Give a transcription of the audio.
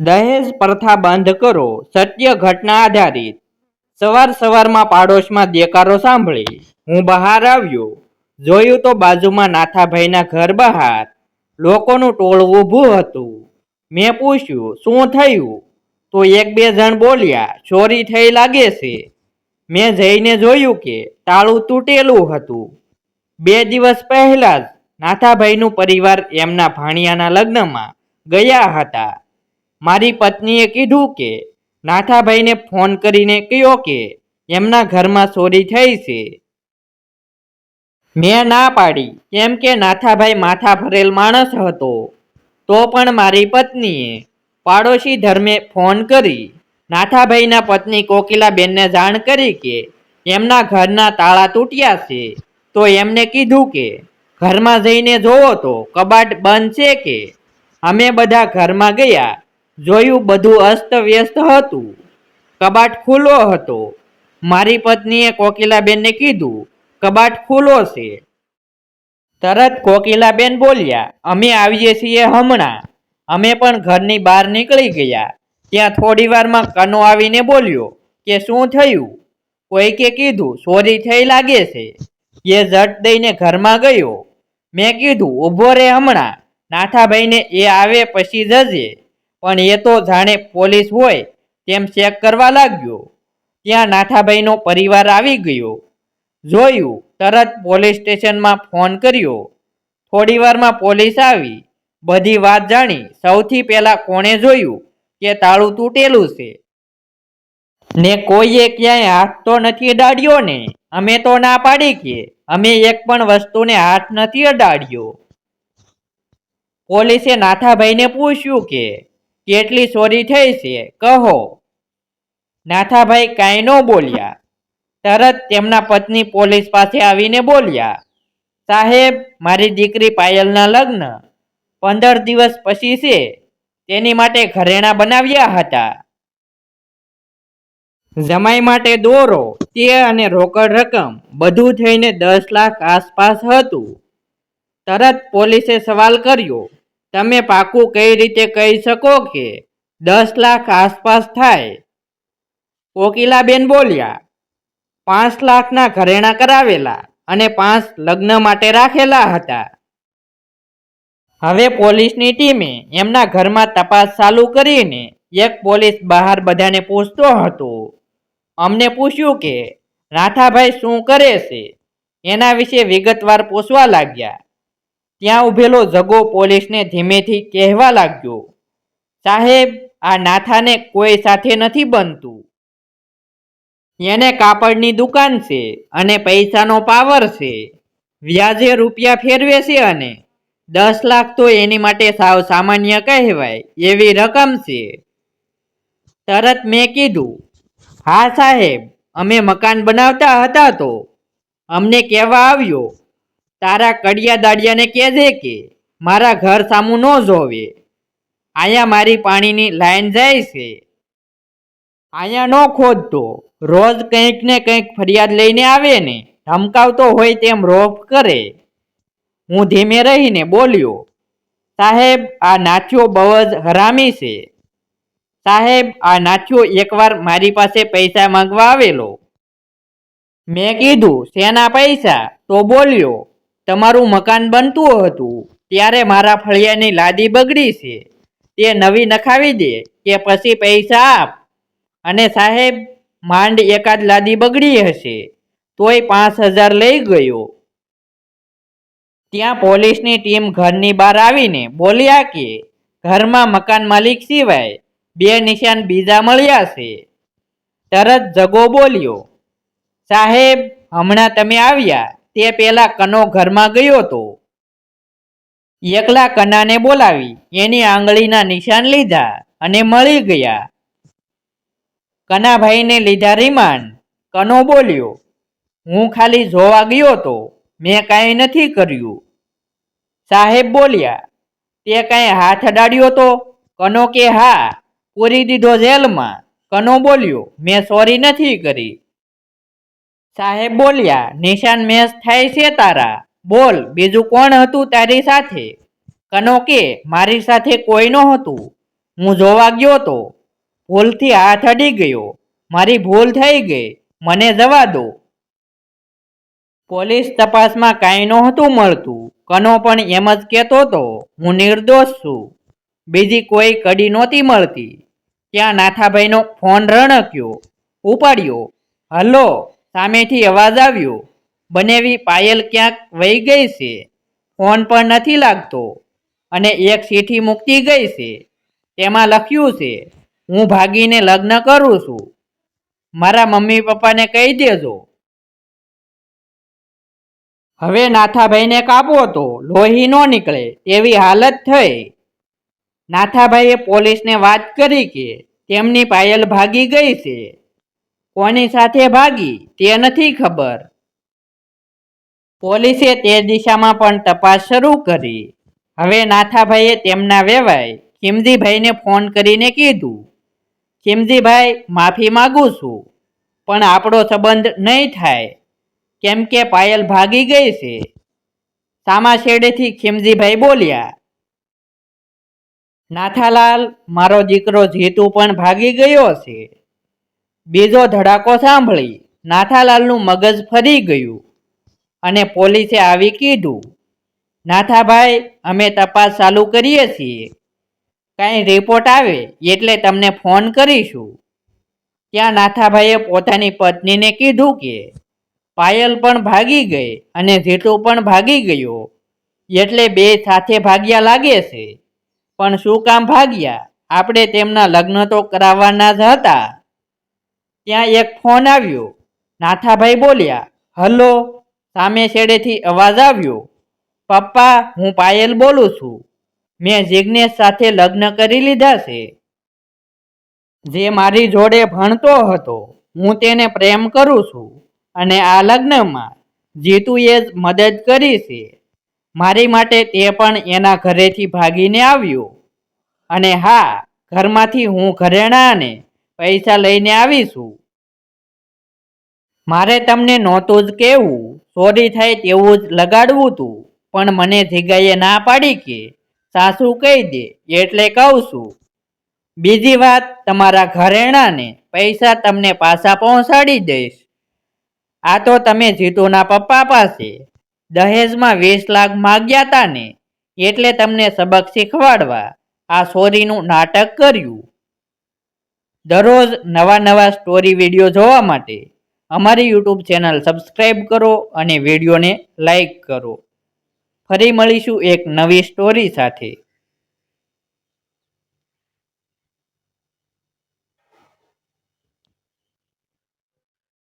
દહેજ પ્રથા બંધ કરો, સત્ય ઘટના આધારિત. સવાર સવારમાં પાડોશમાં દેકારો સાંભળી. હું બહાર આવ્યો. જોયું તો બાજુમાં નાથાભાઈના ઘર બહાર. લોકોનું ટોળું ઊભું હતું. મેં પૂછ્યું, શું થયું? તો એક બે જણ બોલ્યા, ચોરી થઈ લાગે છે. મેં જઈને જોયું કે તાળું તૂટેલું હતું. બે દિવસ પહેલા જ નાથાભાઈનું પરિવાર એમના ભાણિયાના લગ્નમાં ગયા હતા. મારી પત્નીએ કીધું કે, નાથાભાઈને ફોન કરીને કહ્યો કે, એમના ઘરમાં ચોરી થઈ છે. મેં ના પાડી, કેમ કે નાથાભાઈ માથા ભરેલ માણસ હતો. તો પણ મારી પત્નીએ પાડોશી ધર્મે ફોન કરી, નાથાભાઈના પત્ની કોકિલાબેનને જાણ કરી કે, એમના ઘરના તાળા તૂટ્યા છે. તો એમને કીધું કે, ઘરમાં જઈને જોવો તો કબાટ બંધ છે કે? અમે બધા ઘરમાં ગયા જોયું બધું અસ્ત વ્યસ્ત હતું. કબાટ ખુલ્લો હતો. મારી પત્નીએ કોકિલાબેનને કીધું, કબાટ ખુલ્લો છે. તરત કોકિલાબેન બોલ્યા, અમે આવીએ છીએ હમણાં. અમે પણ ઘરની બહાર નીકળી ગયા. ત્યાં થોડી વારમાં કનો આવીને બોલ્યો, કે શું થયું? કોઈકે કીધું ચોરી થઈ લાગે છે. એ ઝટ દઈને ઘરમાં ગયો. મેં કીધું ઊભો રે હમણાં. નાથાભાઈને એ આવે પછી જજે. પણ એ તો જાણે પોલીસ હોય તેમ ચેક કરવા લાગ્યો. ત્યાં નાથાભાઈનો પરિવાર આવી ગયો. જોયું, તરત પોલીસ સ્ટેશનમાં ફોન કર્યો. થોડી વારમાં પોલીસ આવી. બધી વાત જાણી, સૌથી પહેલાં કોણે જોયું કે તાળું તૂટેલું છે? ને કોઈએ ક્યાંય હાથ તો નથી અડાડ્યો ને? અમે તો ના પાડી કે, અમે એક પણ વસ્તુને હાથ નથી અડાડ્યો. પોલીસે નાથાભાઈને પૂછ્યું કે કેટલી ચોરી થઈ છે? કહો. નાથાભાઈ કાંઈ ન બોલ્યા. તરત તેમના પત્ની પોલીસ પાસે આવીને બોલ્યા, સાહેબ, મારી દીકરી પાયલના લગ્ન પંદર દિવસ પછી છે. તેની માટે ઘરેણાં બનાવ્યા હતા. જમાઈ માટે દોરો, તે અને રોકડ રકમ બધું થઈને દસ લાખ આસપાસ હતું. તરત પોલીસે સવાલ કર્યો તમે પાકું કઈ રીતે કહી શકો કે દસ લાખ આસપાસ થાય? કોકિલાબેન બોલ્યા, પાંચ લાખના ઘરેણાં કરાવેલા અને પાંચ લગ્ન માટે રાખેલા હતા. હવે પોલીસની ટીમે એમના ઘરમાં તપાસ ચાલુ કરીને એક પોલીસ બહાર બધાને પૂછતો હતો. અમને પૂછ્યું કે, રાઠાભાઈ શું કરે છે? એના વિશે વિગતવાર પૂછવા લાગ્યા. ત્યાં ઊભેલો જગો પોલીસને ધીમેથી કહેવા લાગ્યો, સાહેબ, આ નાથાને કોઈ સાથે નથી બનતું. એને કાપડની દુકાન છે અને પૈસાનો પાવર છે. વ્યાજે રૂપિયા ફેરવે છે અને દસ લાખ તો એની માટે સાવ સામાન્ય કહેવાય એવી રકમ છે. તરત મેં કીધું, હા સાહેબ, અમે મકાન બનાવતા હતા તો અમને કહેવા આવ્યો તારા કડિયા દાડિયાને કહેજે કે, મારા ઘર સામું ન જોવે. અહીંયા મારી પાણીની લાઈન જાય છે. અહીંયા ન ખોદતો. રોજ કંઈક ને કંઈક ફરિયાદ લઈને આવે ને, ધમકાવતો હોય તેમ રોપ કરે. હું ધીમે રહીને બોલ્યો, સાહેબ, આ નાથ્યો જ હરામી છે. સાહેબ, આ નાથ્યો એકવાર મારી પાસે પૈસા માંગવા આવેલો. મેં કીધું, શેના પૈસા? તો બોલ્યો તમારું મકાન બનતું હતું, ત્યારે મારા ફળિયાની લાદી બગડી છે. તે નવી નખાવી દે કે પછી પૈસા આપ. અને સાહેબ, માંડ એકાદ લાદી બગડી હશે, તોય પાંચ હજાર લઈ ગયો. ત્યાં પોલીસની ટીમ ઘરની બહાર આવીને બોલ્યા કે, ઘરમાં મકાન માલિક સિવાય બે નિશાન બીજા મળ્યા છે. તરત જગો બોલ્યો, સાહેબ, હમણાં તમે આવ્યા તે પહેલાં કનો ઘરમાં ગયો તો એકલા કનાને બોલાવી એની આંગળીના નિશાન લીધા અને મળી ગયા. કનાભાઈને લીધા રિમાન્ડ. કનો બોલ્યો, હું ખાલી જોવા ગયો તો મેં કાંઈ નથી કર્યું. સાહેબ બોલ્યા, તે કાંઈ હાથ અડાડ્યો તો? કનો કે, હા, પૂરી દીધો જેલમાં. કનો બોલ્યો, મેં સોરી નથી કરી. સાહેબ બોલ્યા, નિશાન મેશ થાય છે તારા. બોલ, બીજું કોણ હતું તારી સાથે? કનો કે, મારી સાથે કોઈ નહોતું. હું જોવા ગયો તો, ભૂલથી હાથ અડી ગયો. મારી ભૂલ થઈ ગઈ. મને જવા દો. પોલીસ તપાસમાં કાંઈ નહોતું મળતું. કનો પણ એમ જ કહેતો હતો, હું નિર્દોષ છું. બીજી કોઈ કડી નહોતી મળતી. ત્યાં નાથાભાઈનો ફોન રણક્યો. ઉપાડ્યો. હલો સામેથી અવાજ આવ્યો, બનેવી પાયલ ક્યાંક વહી ગઈ છે? ફોન પણ નથી લાગતો. અને એક ચીઠી મૂકતી ગઈ છે. તેમાં લખ્યું છે, હું ભાગીને લગ્ન કરું છું. મારા મમ્મી પપ્પાને કહી દેજો. હવે નાથાભાઈને કાપવો તો લોહી ન નીકળે તેવી હાલત થઈ. નાથાભાઈએ પોલીસને વાત કરી કે, તેમની પાયલ ભાગી ગઈ છે. કોની સાથે ભાગી તે નથી ખબર. પોલીસે તે દિશામાં પણ તપાસ શરૂ કરી. હવે નાથાભાઈએ તેમના વેવાય ખીમજીભાઈને ફોન કરીને કીધું, ખીમજીભાઈ, માફી માગું છું, પણ આપણો સંબંધ નહીં થાય. કેમ કે પાયલ ભાગી ગઈ છે. સામા શેડેથી ખીમજીભાઈ બોલ્યા, નાથાલાલ, મારો દીકરો જીતુ પણ ભાગી ગયો છે. બીજો ધડાકો સાંભળી નાથાલાલનું મગજ ફરી ગયું અને પોલીસે આવી કીધું, નાથાભાઈ, અમે તપાસ ચાલુ કરીએ છીએ. કાંઈ રિપોર્ટ આવે એટલે તમને ફોન કરીશું. ત્યાં નાથાભાઈએ પોતાની પત્નીને કીધું કે, પાયલ પણ ભાગી ગઈ અને જીતુ પણ ભાગી ગયો. એટલે બે સાથે ભાગ્યા લાગે છે. પણ શું કામ ભાગ્યા? આપણે તેમના લગ્ન તો કરાવવાના જ હતા. ત્યાં એક ફોન આવ્યો. નાથાભાઈ બોલ્યા, હલો. સામે છેડેથી અવાજ આવ્યો, પપ્પા, હું પાયલ બોલું છું. મેં જિજ્ઞેશ સાથે લગ્ન કરી લીધા છે. જે મારી જોડે ભણતો હતો, હું તેને પ્રેમ કરું છું અને આ લગ્નમાં જીતુએ જ મદદ કરી છે. મારી માટે તે પણ એના ઘરેથી ભાગીને આવ્યો. અને હા, ઘરમાંથી હું ઘરેણાને પૈસા લઈને આવીશું. મારે તમને નહોતું જ કહેવું. સોરી થાય તેવું જ લગાડવું તું. પણ મને જીગાએ ના પાડી કે. સાસુ કહી દે, એટલે કહું છું. બીજી વાત, તમારા ઘરેણાને પૈસા તમને પાછા પહોંચાડી દઈશ. આ તો તમે જીતુના પપ્પા પાસે દહેજમાં વીસ લાખ માગ્યા હતા ને એટલે તમને સબક શીખવાડવા આ સોરીનું નાટક કર્યું. દરરોજ નવા નવા સ્ટોરી વીડિયો જોવા માટે અમારી યુટ્યુબ ચેનલ સબસ્ક્રાઈબ કરો અને વિડીયોને લાઈક કરો. ફરી મળીશું એક નવી સ્ટોરી સાથે.